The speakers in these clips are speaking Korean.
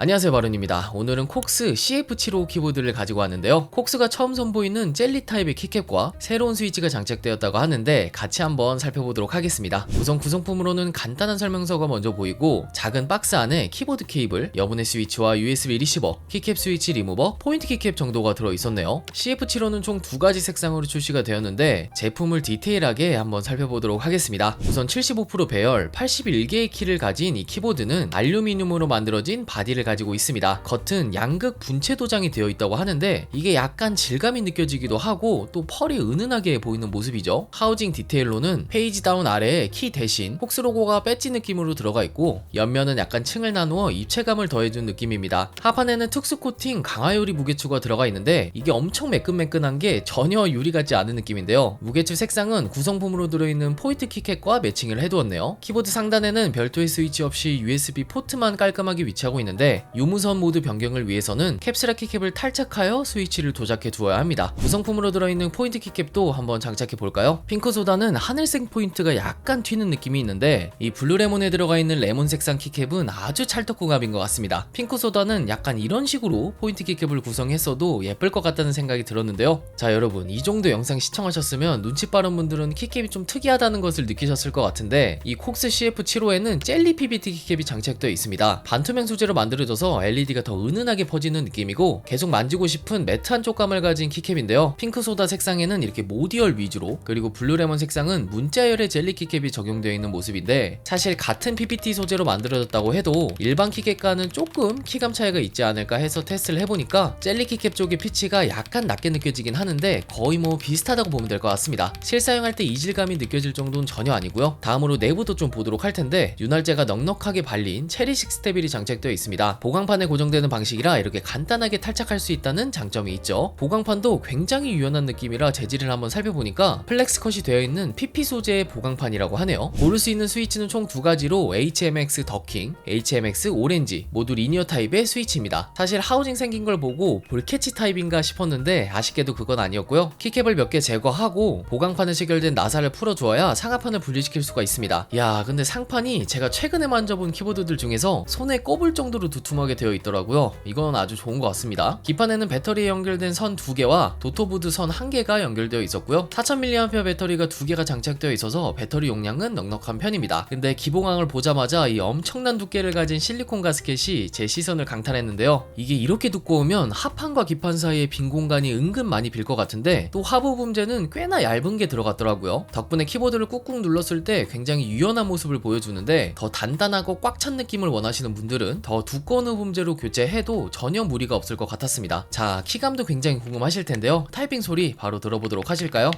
안녕하세요 바른입니다. 오늘은 콕스 CF75 키보드를 가지고 왔는데요. 콕스가 처음 선보이는 젤리 타입의 키캡과 새로운 스위치가 장착되었다고 하는데 같이 한번 살펴보도록 하겠습니다. 우선 구성품으로는 간단한 설명서가 먼저 보이고 작은 박스 안에 키보드 케이블, 여분의 스위치와 USB 리시버, 키캡 스위치 리무버, 포인트 키캡 정도가 들어있었네요. CF75는 총 두 가지 색상으로 출시가 되었는데 제품을 디테일하게 한번 살펴보도록 하겠습니다. 우선 75% 배열, 81개의 키를 가진 이 키보드는 알루미늄으로 만들어진 바디를 가지고 있습니다. 겉은 양극 분체 도장이 되어 있다고 하는데 이게 약간 질감이 느껴지기도 하고 또 펄이 은은하게 보이는 모습이죠. 하우징 디테일로는 페이지 다운 아래에 키 대신 폭스 로고가 배지 느낌으로 들어가 있고 옆면은 약간 층을 나누어 입체감을 더해준 느낌입니다. 하판에는 특수 코팅 강화 유리 무게추가 들어가 있는데 이게 엄청 매끈매끈한 게 전혀 유리 같지 않은 느낌인데요. 무게추 색상은 구성품으로 들어있는 포인트 키캣과 매칭을 해두었네요. 키보드 상단에는 별도의 스위치 없이 USB 포트만 깔끔하게 위치하고 있는데 유무선 모드 변경을 위해서는 캡슐 키캡을 탈착하여 스위치를 도착해 두어야 합니다. 구성품으로 들어있는 포인트 키캡도 한번 장착해 볼까요? 핑크 소다는 하늘색 포인트가 약간 튀는 느낌이 있는데 이 블루 레몬에 들어가 있는 레몬 색상 키캡은 아주 찰떡궁합인 것 같습니다. 핑크 소다는 약간 이런 식으로 포인트 키캡을 구성했어도 예쁠 것 같다는 생각이 들었는데요. 자 여러분 이 정도 영상 시청하셨으면 눈치 빠른 분들은 키캡이 좀 특이하다는 것을 느끼셨을 것 같은데 이 콕스 CF75에는 젤리 PBT 키캡이 장착되어 있습니다. 반투명 소재로 만들어 져서 LED가 더 은은하게 퍼지는 느낌이고 계속 만지고 싶은 매트한 촉감을 가진 키캡인데요. 핑크 소다 색상에는 이렇게 모디얼 위주로 그리고 블루 레몬 색상은 문자열의 젤리 키캡이 적용되어 있는 모습인데 사실 같은 PPT 소재로 만들어졌다고 해도 일반 키캡과는 조금 키감 차이가 있지 않을까 해서 테스트를 해보니까 젤리 키캡 쪽의 피치가 약간 낮게 느껴지긴 하는데 거의 뭐 비슷하다고 보면 될 것 같습니다. 실사용할 때 이질감이 느껴질 정도는 전혀 아니고요. 다음으로 내부도 좀 보도록 할 텐데 윤활제가 넉넉하게 발린 체리 식 스테빌이 장착되어 있습니 다. 보강판에 고정되는 방식이라 이렇게 간단하게 탈착할 수 있다는 장점이 있죠. 보강판도 굉장히 유연한 느낌이라 재질을 한번 살펴보니까 플렉스 컷이 되어 있는 PP 소재의 보강판이라고 하네요. 고를 수 있는 스위치는 총 두 가지로 HMX 더킹, HMX 오렌지 모두 리니어 타입의 스위치입니다. 사실 하우징 생긴 걸 보고 볼캐치 타입인가 싶었는데 아쉽게도 그건 아니었고요. 키캡을 몇 개 제거하고 보강판에 체결된 나사를 풀어주어야 상하판을 분리시킬 수가 있습니다. 야 근데 상판이 제가 최근에 만져본 키보드들 중에서 손에 꼽을 정도로 두툼하게 되어 있더라고요. 이건 아주 좋은 것 같습니다. 기판에는 배터리에 연결된 선두 개와 도토보드 선한 개가 연결되어 있었고요. 4000mAh 배터리가 두 개가 장착되어 있어서 배터리 용량은 넉넉한 편입니다. 근데 기봉항을 보자마자 이 엄청난 두께를 가진 실리콘 가스켓이 제 시선을 강탈했는데요. 이게 이렇게 두꺼우면 하판과 기판 사이에 빈 공간이 은근 많이 빌 것 같은데 또 하부 붐제는 꽤나 얇은 게 들어갔더라고요. 덕분에 키보드를 꾹꾹 눌렀을 때 굉장히 유연한 모습을 보여주는데 더 단단하고 꽉 찬 느낌을 원하시는 분들은 더 두꺼운 붐제로 교체해도 전혀 무리가 없을 것 같았습니다. 자, 키감도 굉장히 궁금하실 텐데요. 타이핑 소리 바로 들어보도록 하실까요?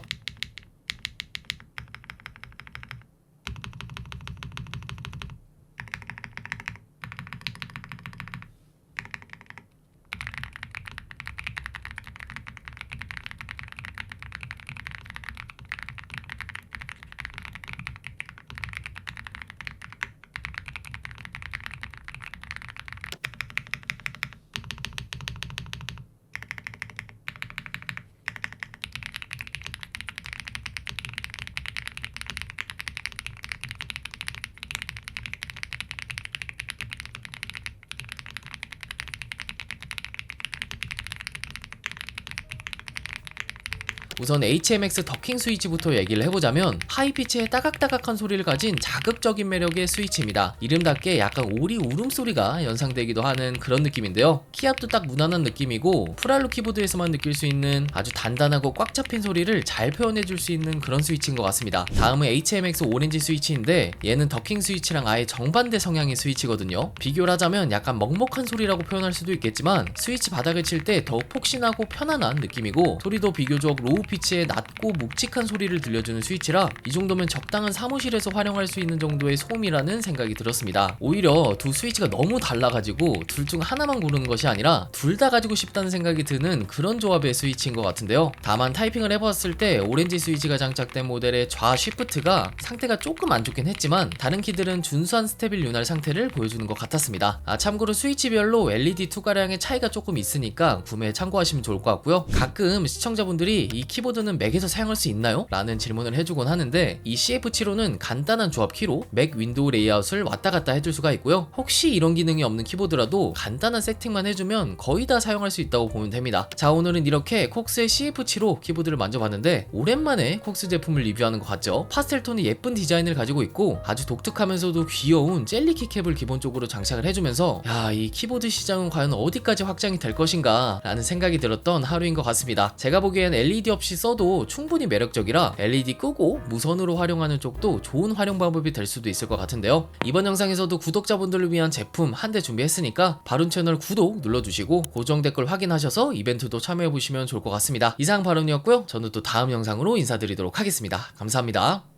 우선 HMX 더킹 스위치부터 얘기를 해보자면 하이피치의 따각따각한 소리를 가진 자극적인 매력의 스위치입니다. 이름답게 약간 오리 울음소리가 연상되기도 하는 그런 느낌인데요. 키압도 딱 무난한 느낌이고 프랄로 키보드에서만 느낄 수 있는 아주 단단하고 꽉 잡힌 소리를 잘 표현해줄 수 있는 그런 스위치인 것 같습니다. 다음은 HMX 오렌지 스위치인데 얘는 더킹 스위치랑 아예 정반대 성향의 스위치거든요. 비교를 하자면 약간 먹먹한 소리라고 표현할 수도 있겠지만 스위치 바닥을 칠 때 더욱 폭신하고 편안한 느낌이고 소리도 비교적 로우 피치의 낮고 묵직한 소리를 들려주는 스위치라 이 정도면 적당한 사무실에서 활용할 수 있는 정도의 소음이라는 생각이 들었습니다. 오히려 두 스위치가 너무 달라가지고 둘 중 하나만 고르는 것이 아니라 둘 다 가지고 싶다는 생각이 드는 그런 조합의 스위치인 것 같은데요. 다만 타이핑을 해봤을 때 오렌지 스위치가 장착된 모델의 좌 쉬프트가 상태가 조금 안 좋긴 했지만 다른 키들은 준수한 스테빌 윤활 상태를 보여주는 것 같았습니다. 아, 참고로 스위치별로 LED 투과량의 차이가 조금 있으니까 구매에 참고하시면 좋을 것 같고요. 가끔 시청자분들이 이 키 키보드는 맥에서 사용할 수 있나요? 라는 질문을 해주곤 하는데 이 CF75는 간단한 조합 키로 맥 윈도우 레이아웃을 왔다 갔다 해줄 수가 있고요. 혹시 이런 기능이 없는 키보드라도 간단한 세팅만 해주면 거의 다 사용할 수 있다고 보면 됩니다. 자 오늘은 이렇게 콕스의 CF75 키보드를 만져봤는데 오랜만에 콕스 제품을 리뷰하는 것 같죠? 파스텔 톤의 예쁜 디자인을 가지고 있고 아주 독특하면서도 귀여운 젤리 키캡을 기본적으로 장착을 해주면서 야 이 키보드 시장은 과연 어디까지 확장이 될 것인가 라는 생각이 들었던 하루인 것 같습니다. 제가 보기엔 LED 없이 써도 충분히 매력적이라 LED 끄고 무선으로 활용하는 쪽도 좋은 활용 방법이 될 수도 있을 것 같은데요. 이번 영상에서도 구독자분들을 위한 제품 한 대 준비했으니까 바룬 채널 구독 눌러주시고 고정 댓글 확인하셔서 이벤트도 참여해보시면 좋을 것 같습니다. 이상 바룬이었고요. 저는 또 다음 영상으로 인사드리도록 하겠습니다. 감사합니다.